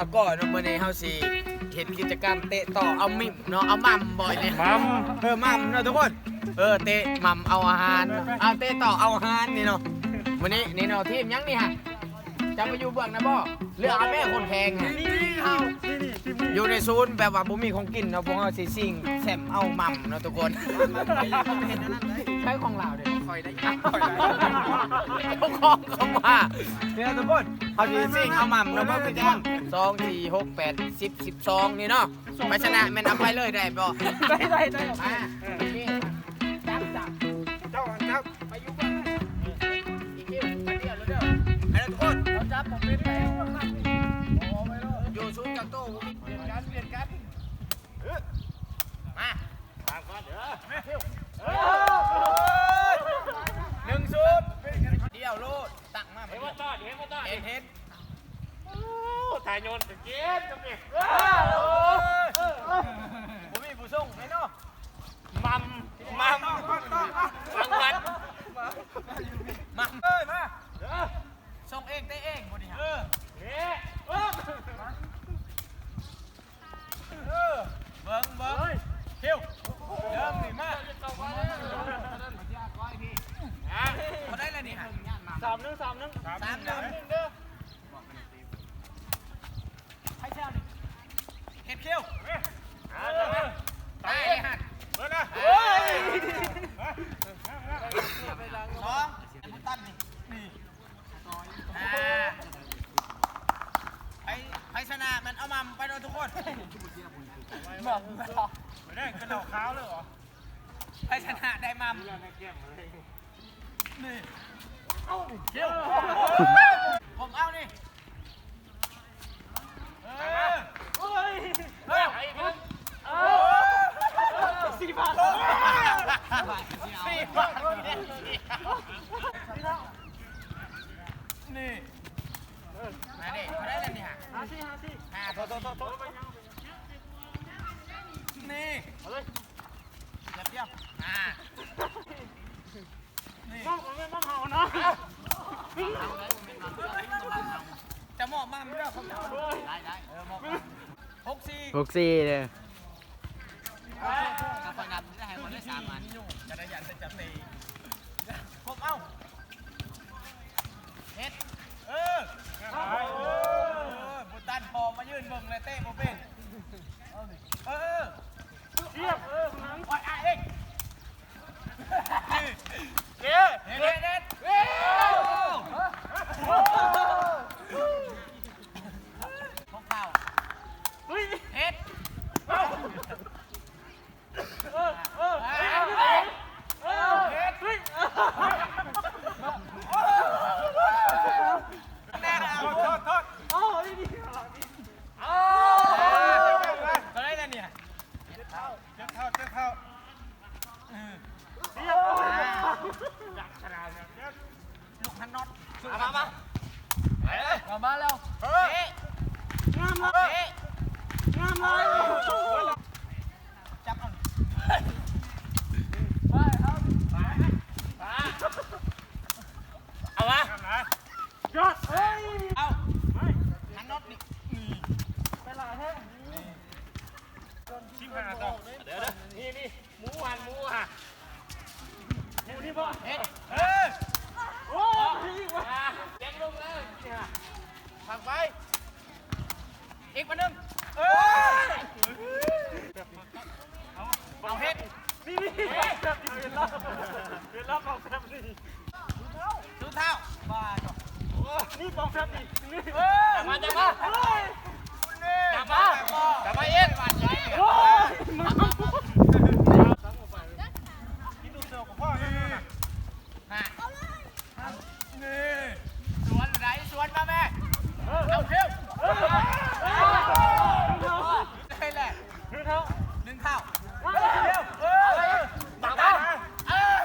อาก่อนมื้อนี้เฮาสิเฮ็ดกิจกรรมเตะต่อเอามิมเนาะเอามัมบ่อยเนี่ยมัมเออมัมเนาะทุกคนเออเตะมัมเอาอาหารเอาเตะต่อเอาอาหารนี่เนาะวันนี้นี่เนาะทีมยังนี่ฮะจะไปอยู่เบื้องนะบ่เลือกเอาแม่คนแพงฮะนี่นี่เอานี่นี่ทีมนี้อยู่ในศูนย์แบบว่าบ่มีของกินเนาะพวกเฮาสิซิ่งแซมเอามัมเนาะทุกคนใช้ของเราเด้คอยได้ยังคอยได้พวกของเข้ามาเนี่ยทุกคน เฮาสิซิ่งเอามัมเนาะบ่เป็นจัง2 4 6 8 10 12นี่เนาะไปชนะแม่นเอาไปเลยได้บ่ได้ได้ได้มานี่จับจับเจ้าเจ้าไปอยู่บ้านอีกเดียวมาเดียวแล้วเด้อไอ้ทุกคนเราจับผมเป็นไปว่าครับโอ้ไม่รู้อยู่ศูนย์กักโตวผมเปลี่ยนกันเปลี่ยนกันมาทางก่อนเด้อหนึ่งศูนย์เดียวโลดตักมาเฮ้ยมาต่อเฮ้ยมาต่อเห็นเห็นถ่ายโยนตะเกียบจังเนี่ยผมมีผู้ส่งไหมเนาะมัมมัมฟังวันมาเอ้ยมาส่งเองเตะเองบริหารเออเฮ้ยเออเบิ้งเบิ้งเที่ยวเดิมนี่มาเขาได้แล้วนี่ฮะสามหนึ่งสามหนึ่งสามหนึ่งเด้อให้เช่าดิ เขี้ยวอ่าจังเลยตายเลยฮะเบิร์ดนะสองมุตันนี่ไอ้ไอ้ชนะมันเอามัมไปโดนทุกคนมัมไม่ได้กระดอกขาวเลยเหรอไอ้ชนะได้มัมเรื่เกมเลยนี่เกี่ยวผมเอานี่ สี่บาทสี่บาทนี่มาดิมาได้เลยนี่ฮะหาสิหาสิอ่าโทษโทษโทษโทษนี่เอาเลยเรียบเรียบอ่านี่น้องผมไม่ต้องเห่านะจะเหมาะมากไม่ได้ผมเอาได้ได้เออเหมาะมาก หกสี่เลยกับคนนับได้ให้คนได้สามอันจะได้ยันจะจับตีผมเอ้าเฮ็ดเออเออบุตันพอมายืนเบิ่งเลยเต้โมเป็นเออเทียบเออนังอยอะเอง เจ๊ เฮ็ดเฮ็ดเฮ็ดเฮ้พวกเรา เฮ้ย เฮ็ด เออเออเออเฮ้ยเฮ้ย แน่นะ โทษโทษโทษโอ้ยนี่หลังนี่ ก็ได้แล้วเนี่ย เจ็บเท้าเจ็บเท้าเจ็บเท้าเทียบดักขนาดนี้ ลูกพันน็อต มามา มามาแล้ว เฮ้ย เฮ้ งามเลย เฮ้ งามเลย จับเอา เอาวะยอดเฮ้ย เอาพันน็อตนี่ ไปละเฮ้ยชิม หาต่อเดี๋ยวนี่นี่หมูหันหมูหันหมูนี่ป่ะเฮ็ดเฮ้ยโอ้ยแจ็คลงแล้วนี่ฮะผักไปอีกมาหนึ่งเอ้ยเอาเฮ็ดนี่นี่เวลาเวลาของแฟมนี่ดูเท้าบ้าจบนี่ของแฟมนี่นี่จับมาจับมาจับมาจับมาเอ็นบาด ใหญ่ โอ้ยมากินดูเสือของพ่อนี่นะ ฮะนี่สวนไหนสวนมาแม่ เอาเที่ยวได้แหละ ดูเท้า หนึ่งเท้า เที่ยวเออ บักกันเออ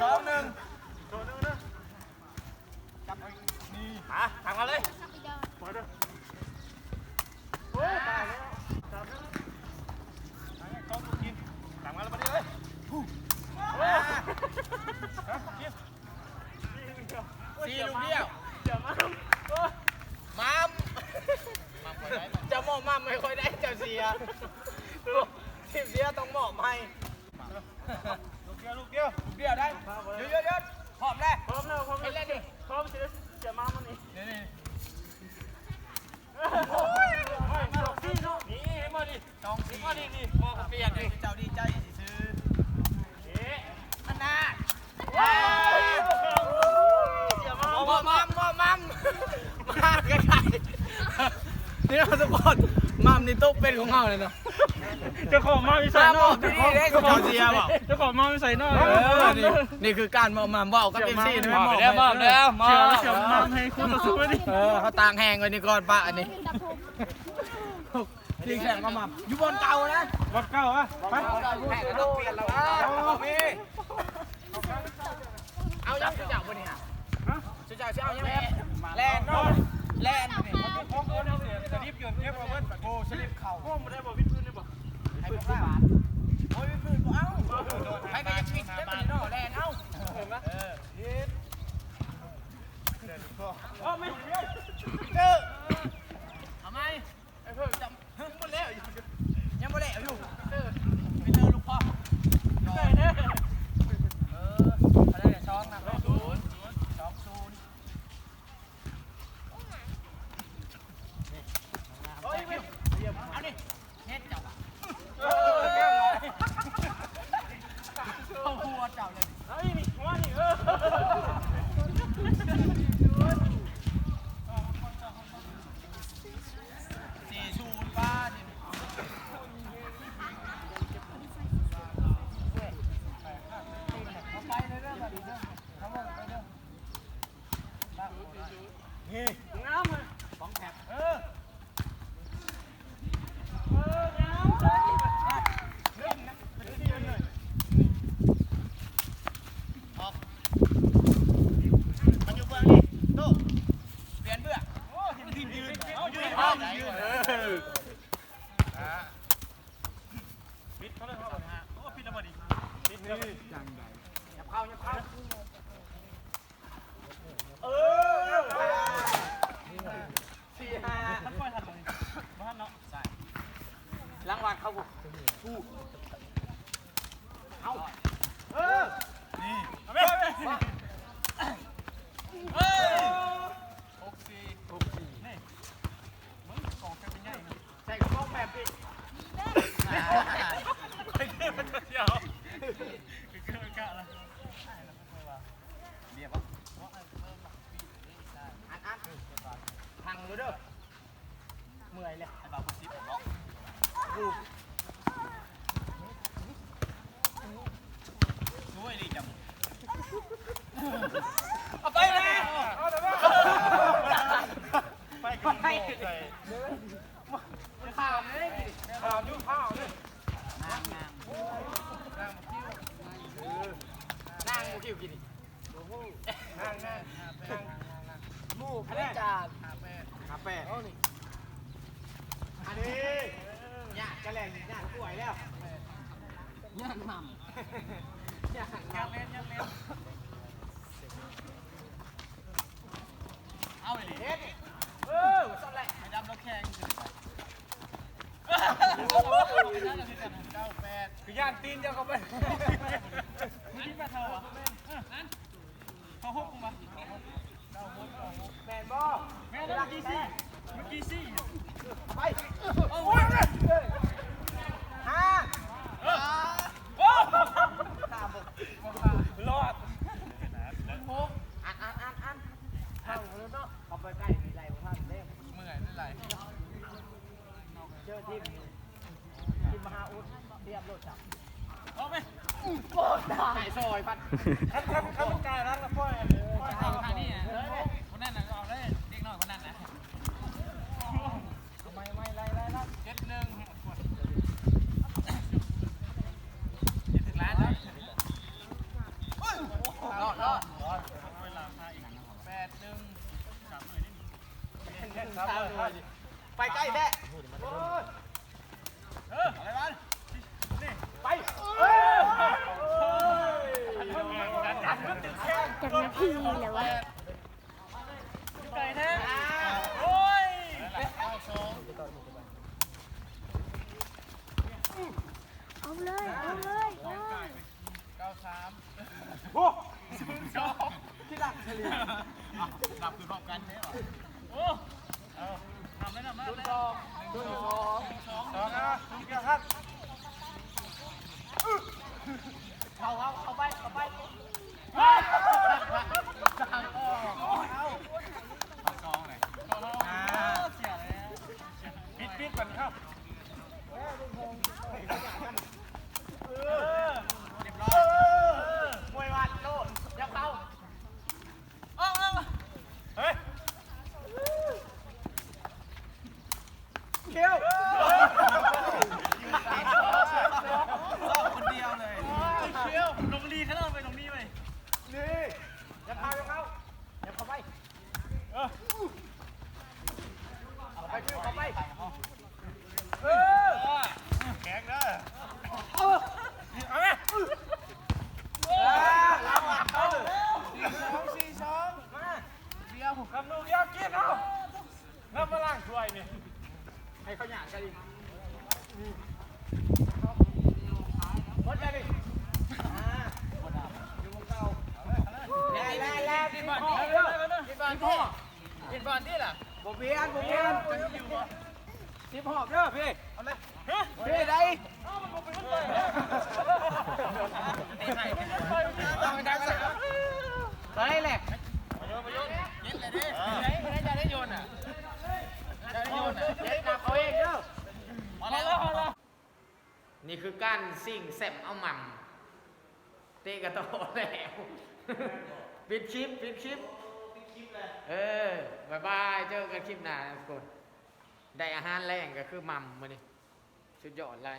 สองหนึ่ง โดนนะ จับนี่ มาทางมาเลยปล่อยเด้อโอ้ตาย อมาไม่ค่อยได้เจ้าเสียทีมเสียต้องหมอบให้ ลูกเดียวลูกเดียว เดี๋ยวได้เดี๋ยวเดี๋ยวเดี๋ยวหอมแล้ว พร้อมแล้วพร้อม เห็น แล้ แล้ว วดิ พร้อมเสียเสียมามันนี่ นี่นี่ โอ้ยมาพี่เนาะนี่มาดิ น้องสี มาดิดิมอง เปลี่ยนเลยเจ้าดีใจสิซื้อ เอ๊ะ อันน่ะ เสียมา หมอมัมหมอมัมมาใกล้ๆนี่เราทุกคนมัมนี่ ตุ๊กเป็นของเราเลยเนาะเจ้าของมาไม่ใส่นอกมาบอกดีๆได้กับเขาเสียบอกเจ้าของมาไม่ใส่นอกเออนี่นี่คือการหมอมัมบอกกับเอฟซีนี่ไม่หมอบเดี๋ยวมอบเดี๋ยวมอบเชื่อเสียมาให้คุณต่อสู้ดิเออเขาตางแหงไว้นี่ก่อนปะอันนี้ลิงแข่งก็มัมอยู่บนเก่านะวัดเก้าอะไปแข่งก็ต้องเปลี่ยนแล้วเอาพี่เอายังจะจับวันนี้ฮะจะจับจะเอายังแลนด์เนาะแลนด์ นี่ของคนเกี่ยสลิปยืนเก็บเอาไว้โอ้สลิปเข่าพ่มาได้บอกวิทย์พื้นได้บอกให้พวกเราโอ้ยมือกูเอาให้ก็ยังปิดได้ปะนี่เนาะแลนเอาเห็นไหมเอออ๋อไม่เจอทำไมไอ้เพิ่งจำยังไม่แล้วยังไม่แล้วอยู่เออไปเจอลูกพ่อ ใส่เนี่ย เอออะไรเนี่ยช้อนนะศูนย์สองศูนย์โอ้ยเว้ยเอาดิเฮ็ดจับอะ เออแก้วหน่อย เข้าหัวเจ้าเลย เฮ้ยนี่หัวนี่เออ สี่ศูนย์ป้าดิไปเลยเรื่องแบบนี้เรื่องทั้งหมดไปเรื่อง นี่งามเลย สองแถบ เออเอองามเลยเล่นนะเป็นที่เลย มันอยู่เบื้องนี่ตู้เปลี่ยนเบื้อง โอ้เห็นทีมยืนเอายืน เอา เอา ยื ยื น น เอ เอ อ อปิดเขาเลยครับโอ้ปิดแล้วพอดีปิดแล้ว ยับเข้ายับเข้า เออ สี่ห้า ท่านปล่อยทันเลยบ้านเนาะ ใช่รางวัล เขาบุกเอาเออนี่เอาไปเออหกสี่นี่มึงกองแค่เป็นใหญ่นะใส่กระป๋องแบบนี้ไปเที่ยมันเดียวคือเกินกะละเรียบปะอันอันพังเลยเด้อเมื่อยเลยไอ้บ่าวคนซิปผมบอกช่วยดีจังเอาไปเลย เอาแต่ว่าไปกันใส่ ข่าวเลยข่าวยุ่งข้าวเลยนางนางนางนางมูคิวกินดินั่งนั่งมูพระจานหาแปดหาแปดเอานี่อันนี้ยากจะแรงยากป่วยแล้วยากหม่ำยากหม่งเล่นยังเล่นำเอาไปเลยเฮ็ดเออซ่อนแหละไอ้ดำเราแข่งเก้าแปด คือย่างตีนเดียวกันไป อันนี้มาเท่าอะ เขาหกกูมา แมนบอ แม่เมื่อกี้สิเมื่อกี้สิ ไปโอ้ยห้า โอ้ สามหก รอด หกอันอันอันอันเข้าแล้วเนาะเขาไปใกล้มีไรของท่านเด้เมื่อยไม่ไรเจอทีมทีมมหาอุดเรียบรถจับ เอาไป ใส่ซอยพัด คันคันคันกายรักแล้วพ่อยพ่อยเอา ทางนี้คนนั้นน่ะเอาได้เด็กน้อยคนนั้นนะทำไมไม่ไล่ไล่ไล่เจ็ดหนึ่งถึงล้านแล้วรอดรอด เวลาพาอีก แปดหนึ่ง สามหน่อยนี่ ไปใกล้แท้ เอออะไรบ้างนี่ ไป เออ จากนาทีแล้ววะ ไก่แท้โอ้ เอาเลยเอาเลยเอาเลย โอ้ ที่ดัก เฉลี่ยดับคือพร้อมกันเนี่ยโอ้เอาทำไม่ทำไม่รุ่นสองรุ่นสองสองนะคุณเกียร์ครับเข้าเข้าเข้าไปเข้าไปสั่งออกเอาสองเลยอ่าเสียแล้วปิดปิดก่อนครับเออเรียบร้อยมวยวัดโลดยับเข้าเออเฮ้ย เขี้ยว คนเดียวเลยเชียวลงดีข้างนอกไปลงดีไป นี่อย่าพาไปเข้าอย่าเข้าไป เออ เข้าไปคิวเข้าไป เออแข็งเด้อเอาไหม เราอะเออ สองสี่สองมาเดียวคำนูเดียวกินเอาน้ำมาล้างถ้วยนี่ ให้เขาหยาดกันดิหมดเลยดิแล่แล่แล่กินบอลที่กินบอลที่กิ นบอลที่ล่ะบ่เพียนบ่เพียนสิบหอบเด้อพี่เอาเลยฮะพี่ได้ต้องไปดังกันตอนนี้แหละมาโยนมาโยนยิงเลยดิไหนไหนจะได้โยนอะจะได้โยนอะเด็กจับเขาเองเด้อมาแล้วมาแล้วนี่คือการสิ่งแซมเอาหม่ำเตะกระโตแล้วปิดคลิปปิด คลิปเออบายบายเจอกันคลิปหน้าทุกคนได้อาหารแรงก็คือมัมมานี่สุดยอดเลย